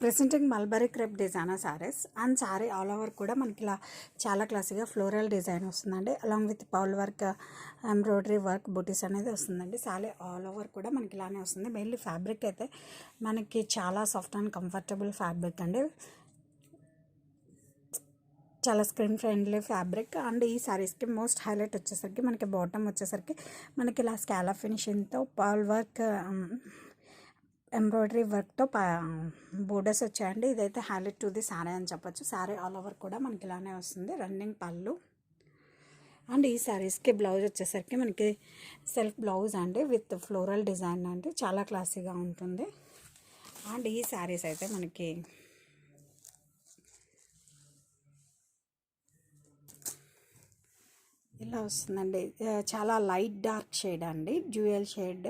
Presenting mulberry crepe designer saris and sari all over కూడా మనకి ఇలా చాలా క్లాసిక్గా ఫ్లోరల్ డిజైన్ వస్తుందండి. Along with pearl work embroidery work బుటీస్ అనేది వస్తుందండి. సారీ ఆల్ ఓవర్ కూడా మనకి ఇలానే వస్తుంది. మెయిన్లీ ఫ్యాబ్రిక్ అయితే మనకి చాలా సాఫ్ట్ అండ్ కంఫర్టబుల్ ఫ్యాబ్రిక్ అండి. చాలా స్క్రీన్ ఫ్రెండ్లీ ఫ్యాబ్రిక్ అండ్ ఈ సారీస్కి మోస్ట్ హైలైట్ వచ్చేసరికి మనకి బాటమ్ వచ్చేసరికి మనకి ఇలా స్కాలా ఫినిషింగ్తో పాల్ వర్క్ ఎంబ్రాయిడరీ వర్క్తో బోర్డర్స్ వచ్చాయండి. ఇదైతే హైలైట్ టు ది సారీ అని చెప్పొచ్చు. సారీ ఆల్ ఓవర్ కూడా మనకి ఇలానే వస్తుంది. రన్నింగ్ పళ్ళు. అండ్ ఈ శారీస్కి బ్లౌజ్ వచ్చేసరికి మనకి సెల్ఫ్ బ్లౌజ్ అండి. విత్ ఫ్లోరల్ డిజైన్ అండి. చాలా క్లాసీగా ఉంటుంది. అండ్ ఈ శారీస్ అయితే మనకి ఇలా వస్తుందండి. చాలా లైట్ డార్క్ షేడ్ అండి. Jewel shade.